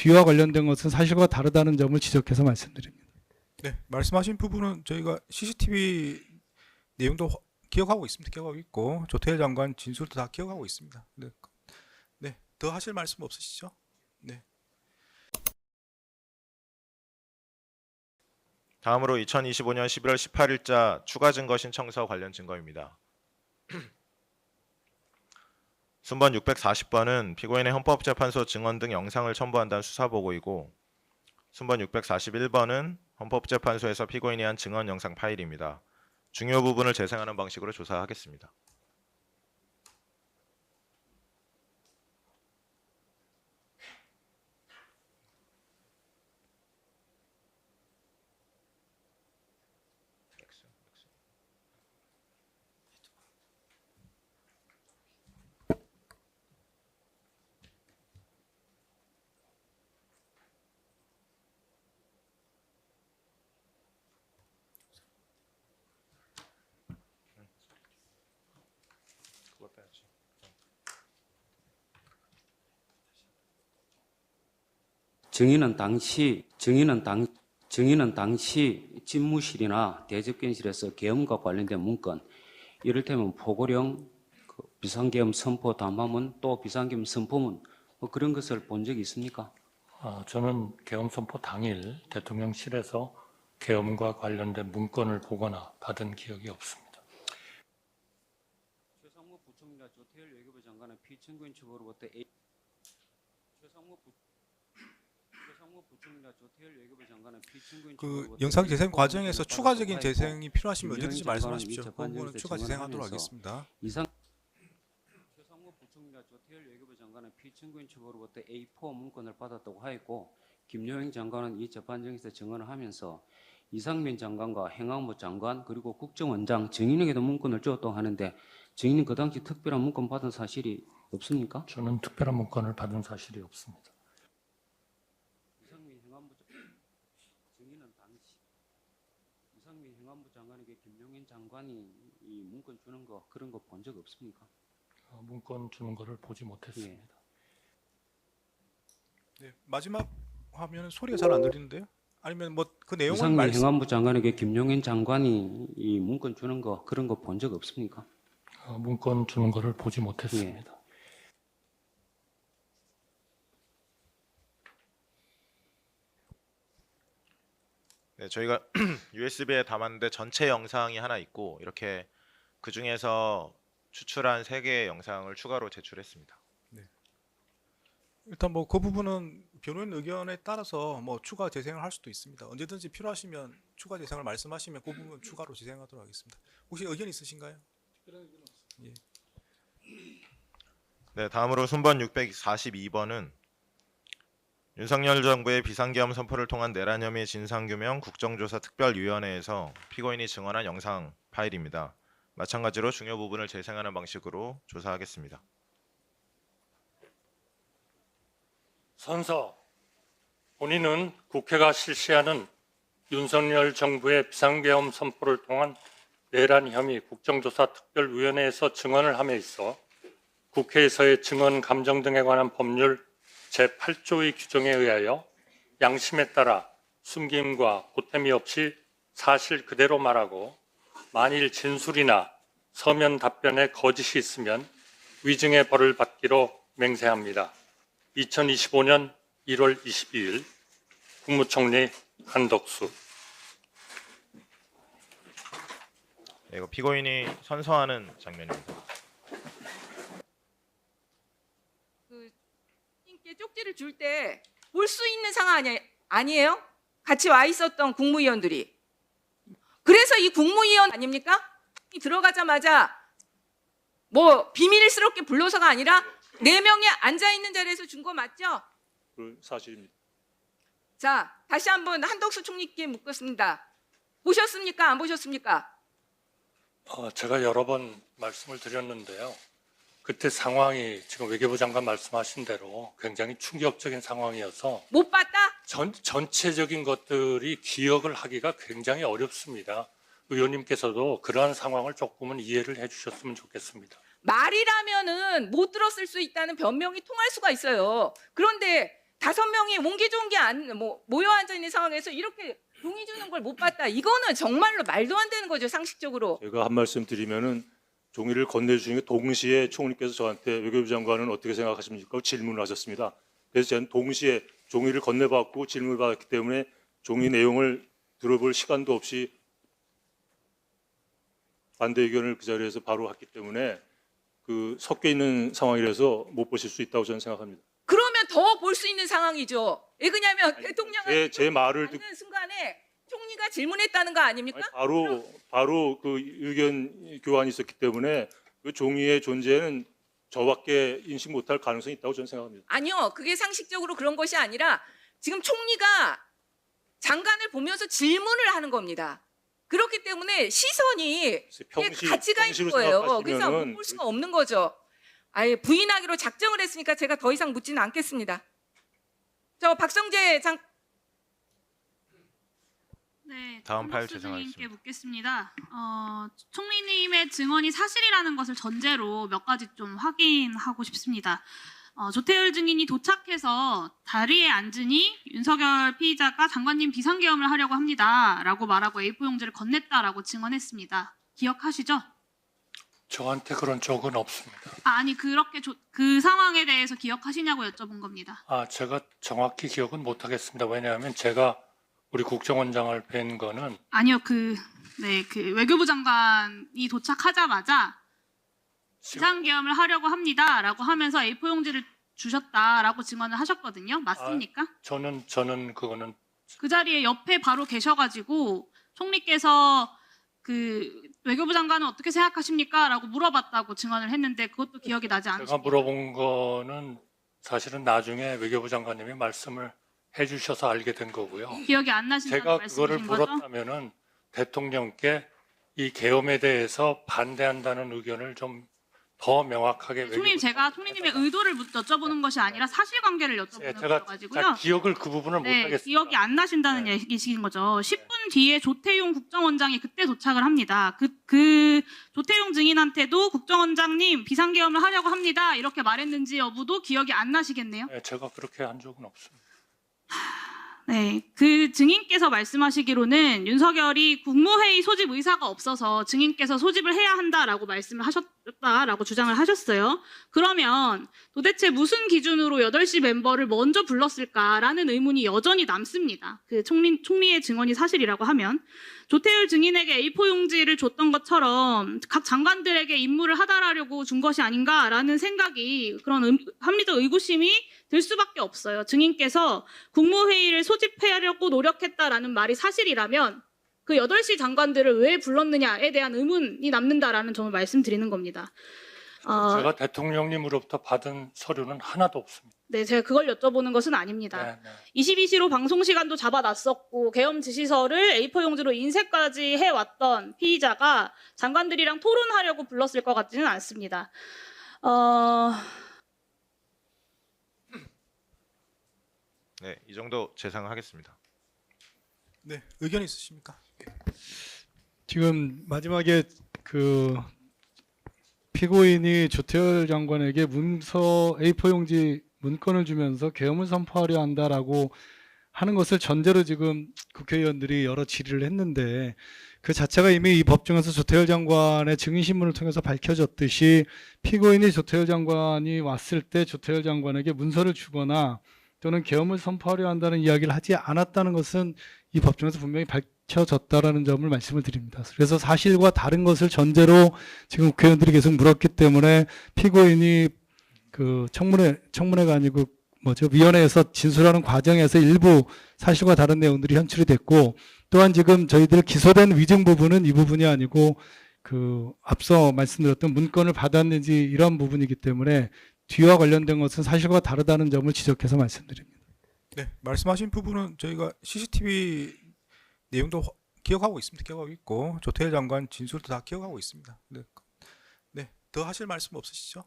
뒤와 관련된 것은 사실과 다르다는 점을 지적해서 말씀드립니다. 네, 말씀하신 부분은 저희가 CCTV 내용도 화- 기억하고 있습니다. 기억하고 있고 조태일 장관 진술도 다 기억하고 있습니다. 네, 네, 더 하실 말씀 없으시죠? 네. 다음으로 2025년 11월 18일자 추가 증거 신청서 관련 증거입니다. 순번 640번은 피고인의 헌법재판소 증언 등 영상을 첨부한다는 수사보고이고 순번 641번은 헌법재판소에서 피고인이 한 증언 영상 파일입니다. 중요 부분을 재생하는 방식으로 조사하겠습니다. 증인은 당시 증인은 당 증인은 당시 집무실이나 대접견실에서 계엄과 관련된 문건, 이를테면 포고령, 그 비상계엄 선포 담화문, 또 비상계엄 선포문 뭐 그런 것을 본 적이 있습니까? 아, 저는 계엄 선포 당일 대통령실에서 계엄과 관련된 문건을 보거나 받은 기억이 없습니다. 최상무 부총리와 조태열 외교부 장관은 피청구인 측으로부터 A 최상무 부 그 영상 재생 과정에서 추가적인 재생이 필요하시면 언제든지 말씀하십시오. 그 부분은 추가 재생하도록 하겠습니다. 이상 최상무 부총리와 조태열 외교부 장관은 피청구인 측으로부터 A4 문건을 받았다고 하였고 김여행 장관은 이 재판정에서 증언을 하면서 이상민 장관과 행안부 장관 그리고 국정원장 증인에게도 문건을 주었다고 하는데 증인은 그 당시 특별한 문건 받은 사실이 없습니까? 저는 특별한 문건을 받은 사실이 없습니다. 이상민 행안부 장- 증인은 당시 이상민 행안부 장관에게 김용현 장관이 이 문건 주는 거 그런 거 본 적 없습니까? 어, 문건 주는 것을 보지 못했습니다. 네, 마지막 화면은 소리가 잘 안 들리는데요? 아니면 뭐 그 내용을 이상민 말씀 행안부 장관에게 김용현 장관이 이 문건 주는 거 그런 거 본 적 없습니까? 어, 문건 주는 것을 보지 못했습니다. 네, 저희가 USB에 담았는데 전체 영상이 하나 있고 이렇게 그 중에서 추출한 세 개의 영상을 추가로 제출했습니다. 일단 뭐 그 부분은 변호인 의견에 따라서 뭐 추가 재생을 할 수도 있습니다. 언제든지 필요하시면 추가 재생을 말씀하시면 그 부분 추가로 재생하도록 하겠습니다. 혹시 의견 있으신가요? 네, 다음으로 순번 642번은 윤석열 정부의 비상계엄 선포를 통한 내란 혐의 진상규명 국정조사 특별위원회에서 피고인이 증언한 영상 파일입니다. 마찬가지로 중요 부분을 재생하는 방식으로 조사하겠습니다. 선서 본인은 국회가 실시하는 윤석열 정부의 비상계엄 선포를 통한 내란 혐의 국정조사 특별위원회에서 증언을 함에 있어 국회에서의 증언 감정 등에 관한 법률 제8조의 규정에 의하여 양심에 따라 숨김과 보탬이 없이 사실 그대로 말하고 만일 진술이나 서면 답변에 거짓이 있으면 위증의 벌을 받기로 맹세합니다. 2025년 1월 22일 국무총리 한덕수 네, 이거 피고인이 선서하는 장면입니다. 그 님께 쪽지를 줄 때 볼 수 있는 상황 아니, 아니에요? 같이 와 있었던 국무위원들이. 그래서 이 국무위원 아닙니까? 이 들어가자마자 뭐 비밀스럽게 불러서가 아니라 네 명이 앉아 있는 자리에서 준 거 맞죠? 그 사실입니다. 자, 다시 한번 한덕수 총리께 묻겠습니다. 보셨습니까? 안 보셨습니까? 어, 제가 여러 번 말씀을 드렸는데요. 그때 상황이 지금 외교부 장관 말씀하신 대로 굉장히 충격적인 상황이어서 못 봤다? 전, 전체적인 것들이 기억을 하기가 굉장히 어렵습니다. 의원님께서도 그러한 상황을 조금은 이해를 해주셨으면 좋겠습니다. 말이라면은 못 들었을 수 있다는 변명이 통할 수가 있어요. 그런데 다섯 명이 옹기종기 안, 뭐, 모여 앉아 있는 상황에서 이렇게 동의 주는 걸 못 봤다. 이거는 정말로 말도 안 되는 거죠, 상식적으로. 제가 한 말씀 드리면은 종이를 건네주신 게 동시에 총리께서 저한테 외교부 장관은 어떻게 생각하십니까? 질문을 하셨습니다. 그래서 저는 동시에 종이를 건네받고 질문을 받았기 때문에 종이 내용을 들어볼 시간도 없이 반대 의견을 그 자리에서 바로 했기 때문에 그 섞여 있는 상황이라서 못 보실 수 있다고 저는 생각합니다. 그러면 더 볼 수 있는 상황이죠. 왜 그냐면 대통령은 제, 제 말을 듣고 받는 순간에 총리가 질문했다는 거 아닙니까? 바로 바로 그 의견 교환이 있었기 때문에 그 종이의 존재는 저밖에 인식 못할 가능성이 있다고 저는 생각합니다. 아니요, 그게 상식적으로 그런 것이 아니라 지금 총리가 장관을 보면서 질문을 하는 겁니다. 그렇기 때문에 시선이 평시 가치가 있는 거예요. 그래서 볼 수가 없는 거죠. 아예 부인하기로 작정을 했으니까 제가 더 이상 묻지는 않겠습니다. 저 박성재 장 네, 다음 파일 제정하겠습니다. 증인께 묻겠습니다. 어, 총리님의 증언이 사실이라는 것을 전제로 몇 가지 좀 확인하고 싶습니다. 어, 조태열 증인이 도착해서 다리에 앉으니 윤석열 피의자가 장관님 비상계엄을 하려고 합니다라고 말하고 A4 용지를 건넸다라고 증언했습니다. 기억하시죠? 저한테 그런 적은 없습니다. 아, 아니 그렇게 조- 그 상황에 대해서 기억하시냐고 여쭤본 겁니다. 아, 제가 정확히 기억은 못 하겠습니다. 왜냐하면 제가 우리 국정원장을 뵌 거는 아니요, 그 네, 그 외교부 장관이 도착하자마자 비상계엄을 하려고 합니다라고 하면서 A4 용지를 주셨다라고 증언을 하셨거든요. 맞습니까? 저는 저는 그거는 그 자리에 옆에 바로 계셔가지고 총리께서 그 외교부 장관은 어떻게 생각하십니까?라고 물어봤다고 증언을 했는데 그것도 기억이 나지 제가 않으십니까? 물어본 거는 사실은 나중에 외교부 장관님이 말씀을 해주셔서 알게 된 거고요. 기억이 안 나신다는 제가 그거를 말씀이신 거죠? 물었다면은 대통령께 이 계엄에 대해서 반대한다는 의견을 좀 더 명확하게 총리님 제가 총리님의 의도를 묻- 여쭤보는 것이 아니라 사실관계를 예, 여쭤보는 제가 거여가지고요. 자, 기억을 그 부분을 못 네, 하겠습니다. 기억이 안 나신다는 네. 얘기신 거죠. 10분 뒤에 조태용 국정원장이 그때 도착을 합니다. 그, 그 조태용 증인한테도 국정원장님 비상계엄을 하려고 합니다. 이렇게 말했는지 여부도 기억이 안 나시겠네요. 네, 제가 그렇게 한 적은 없습니다. 네, 그 증인께서 말씀하시기로는 윤석열이 국무회의 소집 의사가 없어서 증인께서 소집을 해야 한다라고 말씀을 하셨 다라고 주장을 하셨어요. 그러면 도대체 무슨 기준으로 8시 멤버를 먼저 불렀을까라는 의문이 여전히 남습니다. 그 총리, 총리의 증언이 사실이라고 하면 조태열 증인에게 A4 용지를 줬던 것처럼 각 장관들에게 임무를 하달하려고 준 것이 아닌가라는 생각이 그런 음- 합리적 의구심이 들 수밖에 없어요. 증인께서 국무회의를 소집하려고 노력했다라는 말이 사실이라면 그 8시 장관들을 왜 불렀느냐에 대한 의문이 남는다라는 점을 말씀드리는 겁니다. 어, 제가 대통령님으로부터 받은 서류는 하나도 없습니다. 네, 제가 그걸 여쭤보는 것은 아닙니다. 네, 네. 22시로 방송 시간도 잡아놨었고 계엄 지시서를 A4 용지로 인쇄까지 해왔던 피의자가 장관들이랑 토론하려고 불렀을 것 같지는 않습니다. 어, 네, 이 정도 재상하겠습니다. 네, 의견 있으십니까? 지금 마지막에 그 피고인이 조태열 장관에게 문서 A4 용지 문건을 주면서 계엄을 선포하려 한다라고 하는 것을 전제로 지금 국회의원들이 여러 질의를 했는데 그 자체가 이미 이 법정에서 조태열 장관의 증인 신문을 통해서 밝혀졌듯이 피고인이 조태열 장관이 왔을 때 조태열 장관에게 문서를 주거나 또는 계엄을 선포하려 한다는 이야기를 하지 않았다는 것은 이 법정에서 분명히 밝혀졌다라는 점을 말씀을 드립니다. 그래서 사실과 다른 것을 전제로 지금 국회의원들이 계속 물었기 때문에 피고인이 그 청문회 청문회가 아니고 뭐죠 위원회에서 진술하는 과정에서 일부 사실과 다른 내용들이 현출이 됐고 또한 지금 저희들 기소된 위증 부분은 이 부분이 아니고 그 앞서 말씀드렸던 문건을 받았는지 이런 부분이기 때문에 뒤와 관련된 것은 사실과 다르다는 점을 지적해서 말씀드립니다. 네, 말씀하신 부분은 저희가 CCTV 내용도 화- 기억하고 있습니다. 기억하고 있고 조태일 장관 진술도 다 기억하고 있습니다. 네, 네, 더 하실 말씀 없으시죠? 네,